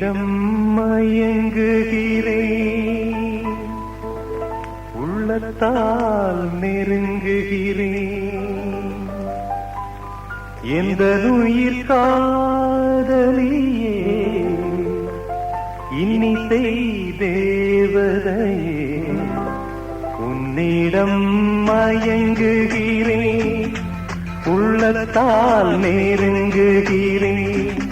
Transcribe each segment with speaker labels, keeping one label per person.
Speaker 1: உன்னிடம் மயங்குகிறேன் உள்ளத்தால் நெருங்குகிறேன் எந்த உயிர் காதலியே. இன்னிசை தேவதையே. உன்னிடம் மயங்குகிறேன் உள்ளத்தால் நெருங்குகிறேன்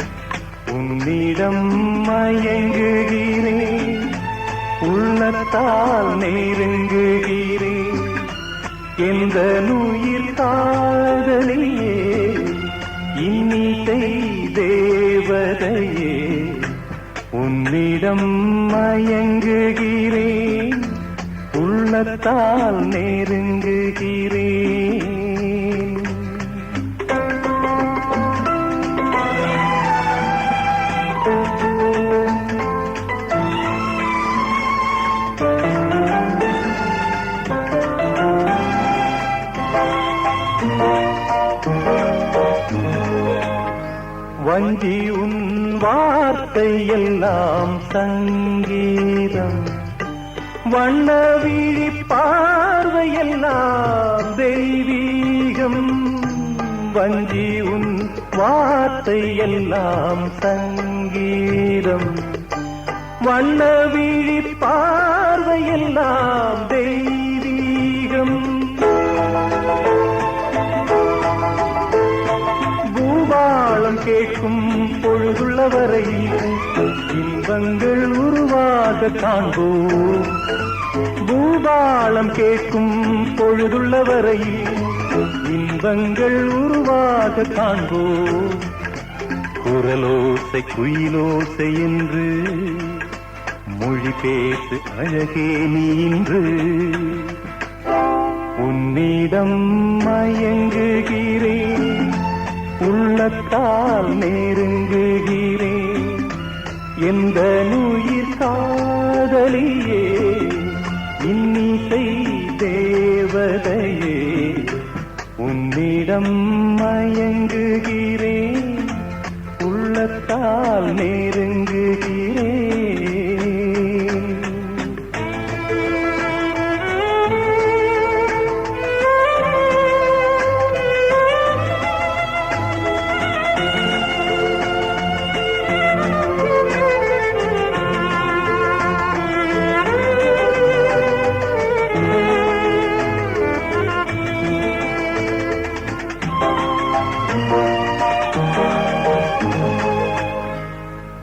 Speaker 1: உன்னிடம் மயங்குகிறேன் உள்ளத்தால் நெருங்குகிறேன் எந்த நுயிர் காதலியே. இன்னிசை தேவதையே உன்னிடம் மயங்குகிறேன் உள்ளத்தால் நெருங்குகிறேன் வஞ்சி உன் வார்த்தை எல்லாம் சங்கீதம். வண்ண விழி பார்வையெல்லாம் தெய்வீகம். வஞ்சி உன் வார்த்தை எல்லாம் சங்கீதம். வண்ண விழி பார்வையெல்லாம் தெய்வீகம். பொழுதுள்ள இன்பங்கள் உருவாக காண்போம் பூபாலம் கேட்கும் பொழுதுள்ள வரையில் இன்பங்கள் உருவாக காண்போம் குரலோசை குயிலோசை என்று மொழி பேசு அழகே நீன்று. உன்னிடம் மயங்குகிறேன் உள்ளத்தால் நெருங்குகிறேன். எந்த நுயிர் காதலியே இன்னிசை தேவதையே உன்னிடம் மயங்குகிறேன் உள்ளத்தால் நே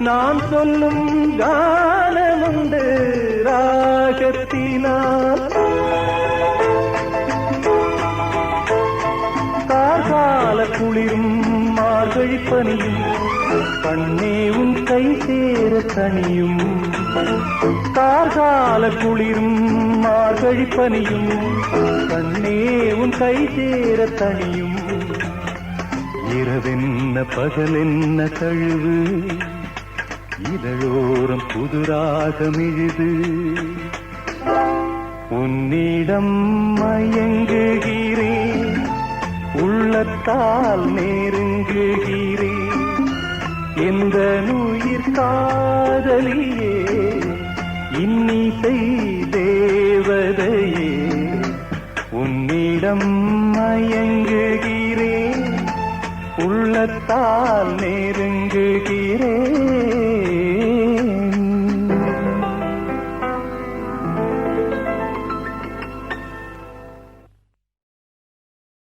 Speaker 1: நாம் சொல்லும் கானமுண்டு ராகத்தினால். கார்கால குளிரும் மார்கழி பனியும் கண்ணே உன் கை சேர தனியும். கார்கால குளிரும் மார்கழி பனியும் கண்ணே உன் கை சேர தனியும். இரவென்ன பகலென்ன கழுவு இதழோரம் புதுராகமிழுது. உன்னிடம் மயங்குகிறேன். உள்ளத்தால் நெருங்குகிறேன். எந்த நுயிர் காதலியே. இன்னிசை தேவதையே உன்னிடம் மயங்குகிறேன். உள்ளத்தால் நெருங்குகிறேன்.